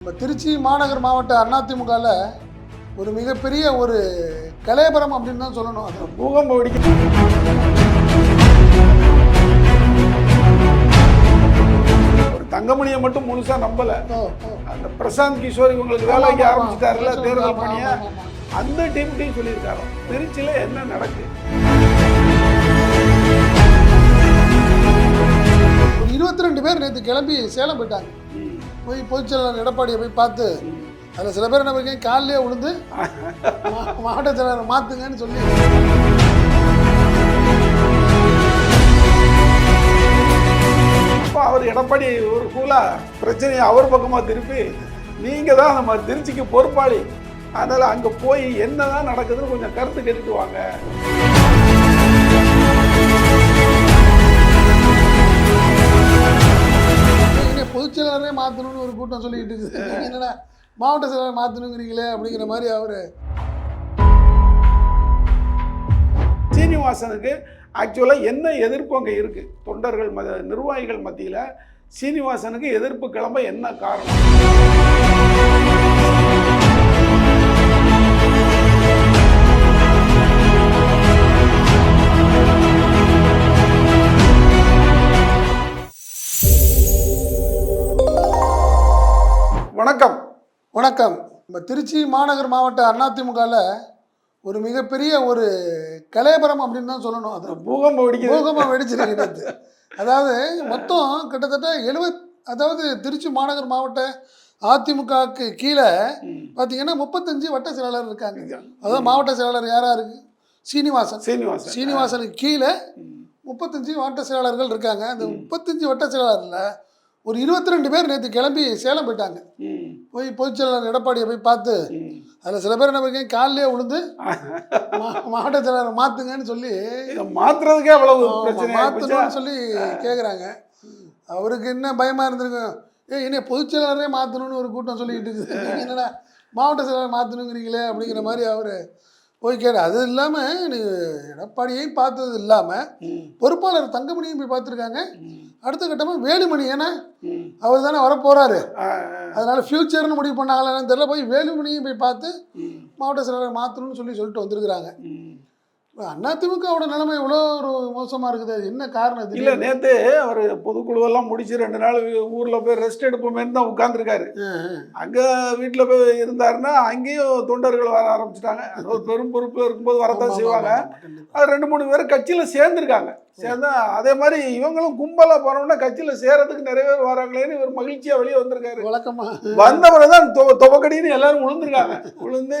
இப்போ திருச்சி மாநகர் மாவட்ட அதிமுகவில் ஒரு மிகப்பெரிய ஒரு கலேபரம் அப்படின்னு தான் சொல்லணும் அது பூகம்பம் வெடிக்குது ஒரு தங்கமணியை மட்டும் முழுசா நம்பல. அந்த பிரசாந்த் கிஷோர் இவங்களுக்கு வேலைக்கு ஆமா. ஆரம்பிச்சிட்டாருல தேர்தல் பணிய. அந்த டீம்கிட்டையும் சொல்லியிருக்காரு திருச்சியில என்ன நடக்கு ஒரு இருபத்தி ரெண்டு பேர் நேற்று கிளம்பி சேலம் போயிட்டாங்க. போய் பொதுச் செயலாளர் எடப்பாடியை போய் பார்த்து அதில் சில பேர் என்ன பண்ணி காலிலே விழுந்து மாவட்ட செயலாளரை மாற்றுங்கன்னு சொல்லி. அவர் எடப்பாடி ஒரு கூலா பிரச்சனையை அவர் பக்கமாக திருப்பி நீங்கள் தான் நம்ம திருச்சிக்கு பொறுப்பாளி. அதனால் அங்கே போய் என்னதான் நடக்குதுன்னு கொஞ்சம் கருத்து கேட்டுட்டு வாங்க. பொதுச் செயலாளரே மாற்றணும்னு ஒரு கூட்டம் சொல்லிக்கிட்டு இருக்குது என்னென்னா மாவட்ட செயலாளர் மாற்றணுங்கிறீங்களே அப்படிங்கிற மாதிரி அவர் சீனிவாசனுக்கு ஆக்சுவலாக என்ன எதிர்ப்பு அங்கே இருக்குது தொண்டர்கள் மத நிர்வாகிகள் மத்தியில் சீனிவாசனுக்கு எதிர்ப்பு கிளம்ப என்ன காரணம்? நம்ம திருச்சி மாநகர் மாவட்ட அதிமுகவில் ஒரு மிகப்பெரிய ஒரு கலேபரம் அப்படின்னு தான் சொல்லணும் அது. பூகம்பம் வெடிக்குது. பூகம்பம் வெடிச்சிருக்கு நேத்து. அதாவது மொத்தம் கிட்டத்தட்ட எழுபத் அதாவது திருச்சி மாநகர் மாவட்ட அதிமுகவுக்கு கீழே. பார்த்தீங்கன்னா முப்பத்தஞ்சு வட்ட செயலாளர் இருக்காங்க. அதாவது மாவட்ட செயலாளர் யாரா இருக்கு? சீனிவாசன். சீனிவாசன். சீனிவாசனுக்கு கீழே. முப்பத்தஞ்சு வட்ட செயலாளர்கள் இருக்காங்க. அந்த முப்பத்தஞ்சு வட்ட செயலாளரில் ஒரு இருபத்தி ரெண்டு பேர் நேற்று கிளம்பி சேலம் போயிட்டாங்க. போய் பொதுச் செயலாளர் எடப்பாடியை போய் பார்த்து. அதில் சில பேர் என்ன பண்ணி காலிலே விழுந்து மா- மாவட்ட செயலாளர் மாற்றுங்கன்னு சொல்லி இதை மாத்துறதுக்கே அவ்வளவு மாத்தணும்னு சொல்லி கேட்குறாங்க அவருக்கு என்ன பயமா இருந்திருக்கும்? ஏய் என்ன பொதுச் செயலாளரே மாற்றணும்னு ஒரு கூட்டம் சொல்லிக்கிட்டு இருக்குது. நீங்க என்னடா மாவட்ட செயலாளர் மாற்றணுங்கிறீங்களே அப்படிங்கிற மாதிரி அவர் போய் கேட்டு அது இல்லாமல் எடப்பாடியையும் பார்த்தது இல்லாமல் பொறுப்பாளர் தங்கமணியும் போய் பார்த்துருக்காங்க. அடுத்த கட்டமாக வேலுமணி. ஏன்னா அவர் தானே வரப்போகிறாரு அதனால ஃப்யூச்சர்னு முடிவு பண்ணாங்களான்னு தெரியல. போய் வேலுமணியும் போய் பார்த்து மாவட்ட செயலாளர் மாற்றணும்னு சொல்லி சொல்லிட்டு வந்திருக்கிறாங்க. அதிமுகவோட நிலைமை இவ்வளோ ஒரு மோசமாக இருக்குது. அது என்ன காரணம்? இது இல்ல நேத்து அவர் பொதுக்குழுவெல்லாம் முடிச்சு ரெண்டு நாள் ஊர்ல போய் ரெஸ்ட் எடுப்போமேன்னு தான் உட்கார்ந்துருக்காரு. அங்க வீட்டுல போய் இருந்தாருன்னா அங்கேயும் தொண்டர்கள் வர ஆரம்பிச்சிட்டாங்க. ஒரு பெரும் பொறுப்பு இருக்கும்போது வரத்தான் செய்வாங்க. அது ரெண்டு மூணு பேர் கட்சியில சேர்ந்துருக்காங்க. சேர்ந்தா அதே மாதிரி இவங்களும் கும்பலா போனோம்னா கட்சியில சேரத்துக்கு நிறைய பேர் வராங்களேன்னு இவர் மகிழ்ச்சியா வெளியே வந்திருக்காரு. வழக்கமா. வந்தவரை தான் தொ துவக்கடின்னு எல்லாரும் விழுந்திருக்காங்க விழுந்து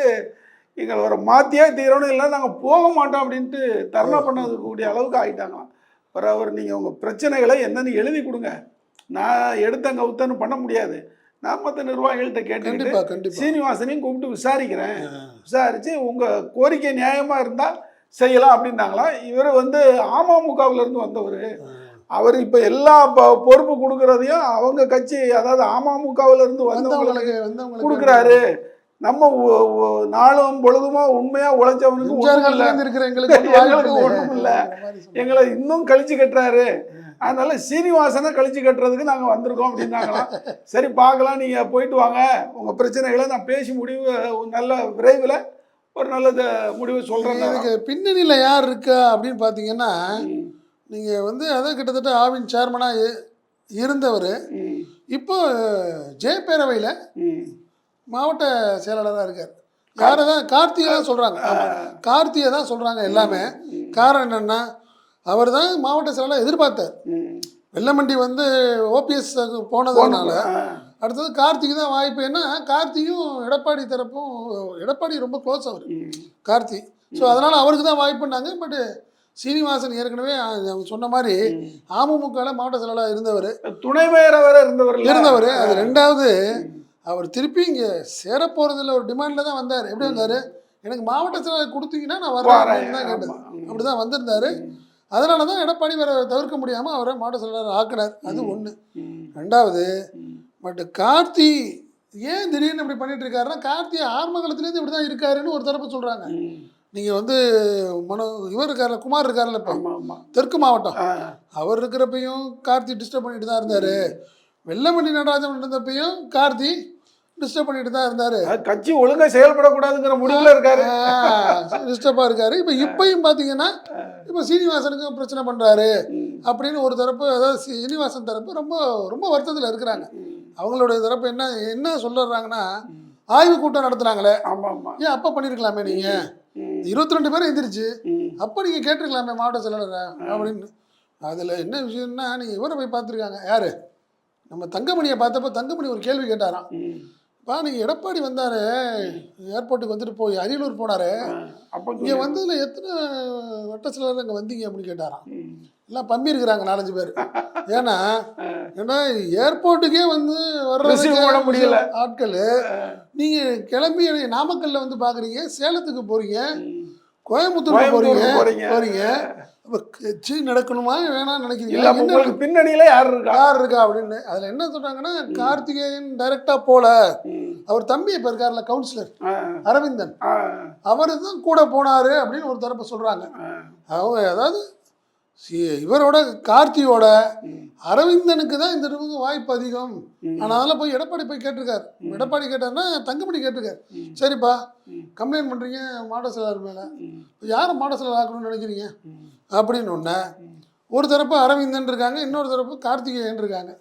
எங்களை ஒரு மாத்தியே தீரணும் இல்லை நாங்கள் போக மாட்டோம் அப்படின்ட்டு தர்ணா பண்ணக்கூடிய அளவுக்கு ஆகிட்டாங்களாம் அப்புறம் அவர் நீங்கள் உங்கள் பிரச்சனைகளை என்னன்னு எழுதி கொடுங்க. நான் எடுத்தங்க உத்தன்னு பண்ண முடியாது. நான் மற்ற நிர்வாகிகள்கிட்ட கேட்டுக்கிட்டு சீனிவாசனையும் கூப்பிட்டு விசாரிக்கிறேன். விசாரித்து உங்கள் கோரிக்கை நியாயமாக இருந்தால் செய்யலாம் அப்படின்னாங்களாம் இவர் வந்து அமமுகவுல இருந்து வந்தவர். அவர் இப்போ எல்லா பொறுப்பு கொடுக்கறதையும் அவங்க கட்சி அதாவது அமமுகவுல இருந்து வந்தவங்களுக்கு வந்தவங்களுக்கு வந்தவங்களுக்கு கொடுக்குறாரு. நம்ம நாளும் பொழுதுமா உண்மையா உழைச்சவனுக்கு எங்களுக்கு எங்களுக்கு இல்லை. எங்களை இன்னும் கழிச்சு கட்டுறாரு. அதனால சீனிவாசனை கழிச்சு கட்டுறதுக்கு நாங்க வந்திருக்கோம் அப்படின்னாங்களாம். சரி பார்க்கலாம். நீங்க போயிட்டு வாங்க. உங்க பிரச்சனைகளை நான் பேசி முடிவு நல்ல விரைவில் ஒரு நல்ல முடிவு சொல்றேன் இதுக்கு பின்னணியில யார் இருக்கா அப்படின்னு பார்த்தீங்கன்னா நீங்க வந்து அதான் கிட்டத்தட்ட ஆவின் சேர்மனாக இருந்தவர். இப்போ ஜெயப்பேரவையில் மாவட்ட செயலாளராக இருக்கார். யாரை தான் கார்த்திகை தான் சொல்கிறாங்க கார்த்திகை தான் சொல்கிறாங்க எல்லாமே. காரணம் என்னென்னா அவர் தான் மாவட்ட செயலாளர் எதிர்பார்த்தார். வெள்ளமண்டி வந்து ஓபிஎஸ் போனதுனால அடுத்தது கார்த்திக் தான் வாய்ப்பு. ஏன்னா கார்த்தியும் எடப்பாடி தரப்பும் எடப்பாடி ரொம்ப க்ளோஸ் அவர். கார்த்தி. ஸோ அதனால் அவருக்கு தான் வாய்ப்புன்னாங்க பட் சீனிவாசன் ஏற்கனவே அவங்க சொன்ன மாதிரி அமமுகவில் மாவட்ட செயலாளர் இருந்தவர். துணை மேயர வேற இருந்தவர்? இருந்தவர். அது ரெண்டாவது அவர் திருப்பி இங்கே சேர போகிறதுல ஒரு டிமாண்டில் தான் வந்தார். எப்படி வந்தார்? எனக்கு மாவட்ட செயலாளர் கொடுத்தீங்கன்னா நான் வரேன். அப்படின்னு தான் கேட்டது. ஆமா. அப்படி தான் வந்திருந்தாரு. அதனால தான் எடப்பாடி வேற தவிர்க்க முடியாமல் அவரை மாவட்ட செயலாளர் ஆக்கினார் அது ஒன்று. ரெண்டாவது. பட் கார்த்தி ஏன் திடீர்னு இப்படி பண்ணிட்டு இருக்காருன்னா கார்த்தி ஆரம்பகாலத்துலேருந்து இப்படி தான் இருக்காருன்னு ஒரு தரப்பு சொல்கிறாங்க. நீங்கள் வந்து மனோ இவர் இருக்கார்ல குமார் இருக்கார்ல இப்போ. தெற்கு மாவட்டம். அவர் இருக்கிறப்பையும் கார்த்தி டிஸ்டர்ப் பண்ணிட்டு தான் இருந்தார். வெள்ளமணி நடராஜன் இருந்தப்பையும் கார்த்தி டிஸ்டர்ப் பண்ணிட்டு தான் இருந்தார். கட்சி ஒழுங்கா செயல்படக்கூடாதுங்கிற முடிவுல இருக்காரு. டிஸ்டர்பாக இருக்காரு. இப்போ இப்பயும் பார்த்தீங்கன்னா இப்போ சீனிவாசனுக்கு பிரச்சனை பண்ணுறாரு அப்படின்னு ஒரு தரப்பு அதாவது சீனிவாசன் தரப்பு ரொம்ப ரொம்ப வருத்தத்தில் இருக்கிறாங்க. அவங்களுடைய தரப்பு என்ன என்ன சொல்லுறாங்கன்னா ஆய்வு கூட்டம் நடத்துனாங்களே ஏன் அப்போ பண்ணியிருக்கலாமே நீங்கள் இருபத்தி ரெண்டு பேரும் எந்திரிச்சு அப்போ நீங்கள் கேட்டிருக்கலாமே மாவட்ட செயலாளரை அப்படின்னு. அதில் என்ன விஷயம்னா நீங்கள் இவரை போய் பார்த்துருக்காங்க. யார்? நம்ம தங்கமணியை பார்த்தப்ப தங்கமணி ஒரு கேள்வி கேட்டாராம். ம். பா நீங்கள் எடப்பாடி வந்தார் ஏர்போர்ட்டுக்கு வந்துட்டு போய் அரியலூர் போனார். அப்ப இங்கே வந்ததில் எத்தனை வட்ட சிலர் அங்கே வந்தீங்க? அப்படின்னு கேட்டாராம். எல்லாம் பம்பி இருக்கிறாங்க நாலஞ்சு பேர். ஏன்னா ஏன்னா ஏர்போர்ட்டுக்கே வந்து வர்றதுக்கு முடியல. ஆட்கள் நீங்கள் கிளம்பி நாமக்கல்ல வந்து பார்க்குறீங்க சேலத்துக்கு போகிறீங்க கோயம்புத்தூருக்கு போகிறீங்க. போகிறீங்க கட்சி நடக்கணுமா இல்ல நினைக்கிறீங்க உங்களுக்கு பின்னணியில யார் இருக்கா? யார் இருக்கா அப்படின்னு அதில் என்ன சொல்கிறாங்கன்னா கார்த்திகேயன் டைரக்டாக போல. அவர் தம்பி இப்போ இருக்கார்ல கவுன்சிலர் அரவிந்தன். அவர் தான் கூட போனார் அப்படின்னு ஒரு தரப்பு சொல்கிறாங்க ஆ, அவங்க அதாவது இவரோட கார்த்தியோட அரவிந்தனுக்கு தான் இந்த தடவை வாய்ப்பு அதிகம். ஆனால் அதெல்லாம் போய் எடப்பாடி போய் கேட்டிருக்காரு. எடப்பாடி கேட்டார்னா தங்கமணி கேட்டிருக்காரு. சரிப்பா. கம்ப்ளைண்ட் பண்ணுறீங்க மாட செயலாளர் மேலே. யாரை மாட செயலாளர் ஆக்கணும்னு நினைக்கிறீங்க? அப்படின்னு ஒன்று ஒரு தரப்பு அரவிந்தன் இருக்காங்க இன்னொரு தரப்பு கார்த்திகேயன் இருக்காங்க.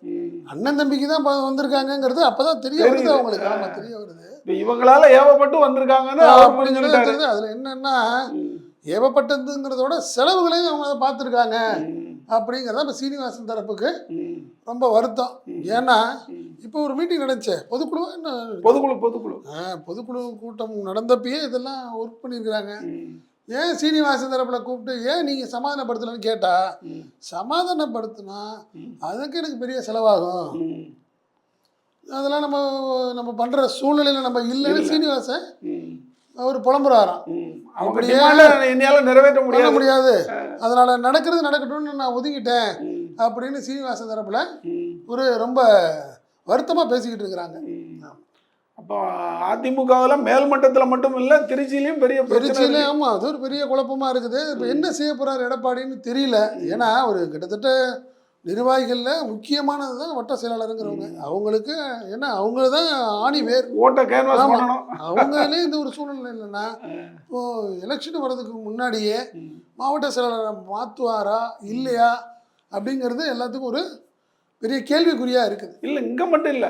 அண்ணன் தம்பிக்கு தான் வந்திருக்காங்கங்கிறது அப்பதான் தெரிய வருது. அவங்களுக்கு. ஆமா தெரிய வருது. இவங்களால ஏவப்பட்டு வந்திருக்காங்கன்னு அதுல என்னன்னா ஏவப்பட்டதுங்கிறதோட செலவுகளையும் அவங்க அதை பார்த்துருக்காங்க. அப்படிங்கிறத இப்போ சீனிவாசன் தரப்புக்கு ரொம்ப வருத்தம். ஏன்னா. இப்போ ஒரு மீட்டிங் நடந்துச்சு. பொதுக்குழு என்ன? பொதுக்குழு பொதுக்குழு. ஆ, பொதுக்குழு கூட்டம் நடந்தப்பயே இதெல்லாம் ஒர்க் பண்ணியிருக்கிறாங்க. ஏன் சீனிவாசன் தரப்பில் கூப்பிட்டு ஏன் நீங்கள் சமாதானப்படுத்தலன்னு கேட்டா ம், சமாதானப்படுத்தினா. அதுக்கு எனக்கு பெரிய செலவாகும். அதெல்லாம் நம்ம நம்ம பண்ணுற சூழ்நிலையில் நம்ம இல்லைன்னு சீனிவாசன் அவர் புலம்புறாராம். டிமாண்ட என்னால நிறைவேற்ற முடியாது. முடியாது. அதனால நடக்கிறது நடக்கட்டும்னு நான் ஒதுங்கிட்டேன் அப்படின்னு சீனிவாசன் தரப்புல ஒரு ரொம்ப வருத்தமா பேசிக்கிட்டு இருக்கிறாங்க. அப்போ அதிமுகவில் மேல்மட்டத்துல மட்டும் இல்ல திருச்சியிலயும் பெரிய பிரச்சனை திருச்சியில இருக்கு. ஆமா அது ஒரு பெரிய குழப்பமா இருக்குது. இப்போ என்ன செய்ய போறாரு எடப்பாடின்னு தெரியல. ஏன்னா ஒரு கிட்டத்தட்ட நிர்வாகிகள்ல முக்கியமானது தான் வட்ட செயலாளருங்கிறவங்க. அவங்களுக்கு ஏன்னா அவங்க தான் ஆணி வேர். அவங்களே இந்த ஒரு சூழ்நிலை இல்லைன்னா இப்போ எலெக்ஷன் வர்றதுக்கு முன்னாடியே. மாவட்ட செயலாளரை மாற்றுவாரா இல்லையா? அப்படிங்கிறது எல்லாத்துக்கும் ஒரு பெரிய கேள்விக்குறியா இருக்குது. இல்ல இங்க மட்டும் இல்ல.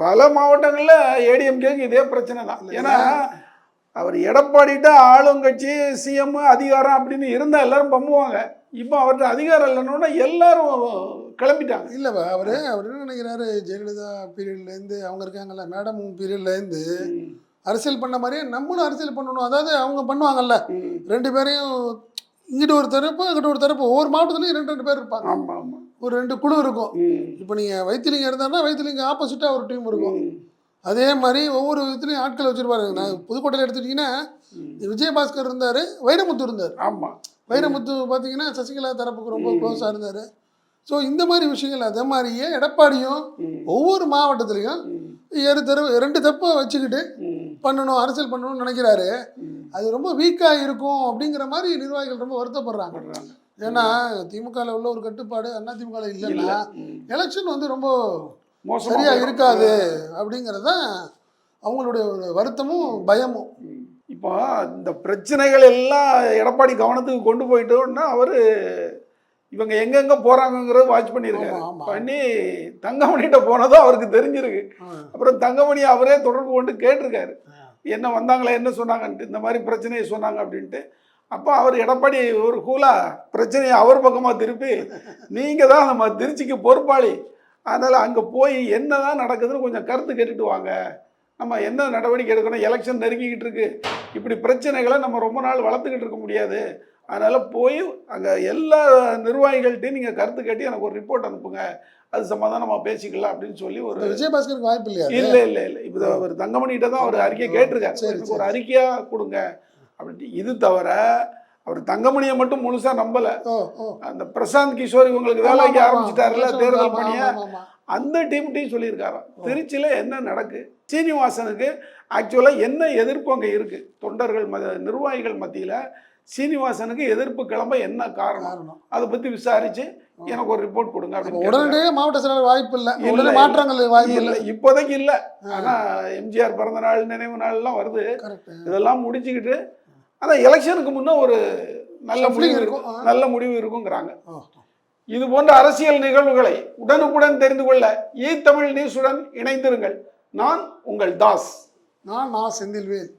பல மாவட்டங்கள்ல ஏடிஎம்கேக்கு இதே பிரச்சனை தான். ஏன்னா அவர் எடப்பாடிட்ட ஆளுங்கட்சி சிஎம் அதிகாரம் அப்படின்னு இருந்தா எல்லாரும் பம்புவாங்க இப்போ அவர்கிட்ட அதிகாரம் இல்லைன்னா எல்லாரும் கிளம்பிட்டாங்க. இல்லை அவர் அவர் என்ன நினைக்கிறாரு? ஜெயலலிதா பீரியட்லேருந்து அவங்க இருக்காங்கல்ல மேடம் பீரியட்லேருந்து அரசியல் பண்ண மாதிரியே நம்மளும் அரசியல் பண்ணணும். அதாவது அவங்க பண்ணுவாங்கல்ல. ரெண்டு பேரையும் இங்கிட்டு ஒரு தரப்பு அங்கிட்ட ஒரு தரப்பு. ஒவ்வொரு மாவட்டத்துலையும் ரெண்டு ரெண்டு பேர் இருப்பாங்க. ஆமா ஆமா. ஒரு ரெண்டு குழு இருக்கும். இப்போ நீங்கள் வைத்திலிங்க இருந்தாருன்னா வைத்திலிங்க ஆப்போசிட்டாக ஒரு டீம் இருக்கும். அதே மாதிரி ஒவ்வொரு விதத்துலையும் ஆட்கள் வச்சிருப்பாரு. நான் புதுக்கோட்டையில் எடுத்துட்டிங்கன்னா. விஜயபாஸ்கர் இருந்தார் வைரமுத்து இருந்தார். ஆமா. வைரமுத்து பார்த்தீங்கன்னா சசிகலா தரப்புக்கு ரொம்ப க்ளோஸாக இருந்தார் ஸோ இந்த மாதிரி விஷயங்கள் அதே மாதிரியே எடப்பாடியும் ஒவ்வொரு மாவட்டத்துலேயும் ஏறு தெரு ரெண்டு தப்பை வச்சுக்கிட்டு பண்ணணும் அரசியல் பண்ணணும்னு நினைக்கிறாரு. அது ரொம்ப வீக்காக இருக்கும் அப்படிங்கிற மாதிரி நிர்வாகிகள் ரொம்ப வருத்தப்படுறாங்க. ஏன்னா திமுகவில் உள்ள ஒரு கட்டுப்பாடு அண்ணா திமுகவில் இல்ல. இல்லைன்னா. எலெக்ஷன் வந்து ரொம்ப மோசமா சரியா போயிடும். இருக்காது அப்படிங்கிறது தான் அவங்களுடைய ஒரு வருத்தமும் பயமும். இப்போ இந்த பிரச்சனைகள் எல்லாம் எடப்பாடி கவனத்துக்கு கொண்டு போயிட்டோம்னா அவரு இவங்க எங்கெங்க போறாங்கங்கிறத வாட்ச் பண்ணியிருக்காரு. பண்ணி தங்கமணிகிட்ட போனதும் அவருக்கு தெரிஞ்சிருக்கு. அப்புறம் தங்கமணி அவரே தொடர்பு கொண்டு கேட்டிருக்காரு. என்ன வந்தாங்களா என்ன சொன்னாங்கன்ட்டு இந்த மாதிரி பிரச்சனையை சொன்னாங்க அப்படின்ட்டு அப்போ அவர் எடப்பாடி ஒரு கூலா பிரச்சனையை அவர் பக்கமாக திருப்பி நீங்கள் தான் நம்ம திருச்சிக்கு பொறுப்பாளி அதனால் அங்கே போய் என்ன தான் நடக்குதுன்னு கொஞ்சம் கருத்து கேட்டுட்டு வாங்க நம்ம என்ன நடவடிக்கை எடுக்கணும்? எலெக்ஷன் நெருங்கிக்கிட்டு இருக்கு. இப்படி பிரச்சனைகளை நம்ம ரொம்ப நாள் வளர்த்துக்கிட்டு இருக்க முடியாது. அதனால் போய் அங்கே எல்லா நிர்வாகிகள்கிட்டையும் நீங்கள் கருத்து கேட்டு எனக்கு ஒரு ரிப்போர்ட் அனுப்புங்க. அது சமாதானமாக பேசிக்கலாம் அப்படின்னு சொல்லி ஒரு விஜயபாஸ்கருக்கு வாய்ப்பு இல்லையா? இல்ல இல்ல இல்ல. இப்போ அவர் தங்கமணிகிட்ட தான் அவர் அறிக்கை கேட்டிருக்காரு. ஒரு அறிக்கையா கொடுங்க. அப்படின்ட்டு இது தவிர அவர் தங்கமணியை மட்டும் முழுசா நம்பல. அந்த பிரசாந்த் கிஷோர் இவங்களுக்கு வேலை வைக்க ஆமா, ஆமா. ஆரம்பிச்சிட்டாருல தேர்தல் பணிய. அந்த டீம்கிட்டையும் சொல்லியிருக்காராம். திருச்சியில என்ன நடக்கு? சீனிவாசனுக்கு ஆக்சுவலா என்ன எதிர்ப்பு அங்க இருக்கு? தொண்டர்கள் மத நிர்வாகிகள் மத்தியில சீனிவாசனுக்கு எதிர்ப்பு கிளம்ப என்ன காரணம்? அதை பத்தி விசாரிச்சு எனக்கு ஒரு ரிப்போர்ட் கொடுங்க அப்ப அப்படின்னு உடனடியே மாவட்ட செயலாளர் வாய்ப்பு இல்லை. உடனே. மாற்றங்கள் வாய்ப்பு இல்ல. இப்போதைக்கு இல்ல. ஆனா எம்ஜிஆர் பிறந்த நாள் நினைவு நாள் எல்லாம் வருது இதெல்லாம் முடிச்சுக்கிட்டு அதான் எலெக்ஷனுக்கு முன்ன ஒரு நல்ல முடிவு இருக்கும். நல்ல முடிவு இருக்குங்கிறாங்க. இது போன்ற அரசியல் நிகழ்வுகளை உடனுக்குடன் தெரிந்து கொள்ள ஈ தமிழ் நியூஸுடன் இணைந்திருங்கள். நான் உங்கள் தாஸ். நான் நான் செந்தில்வேல்.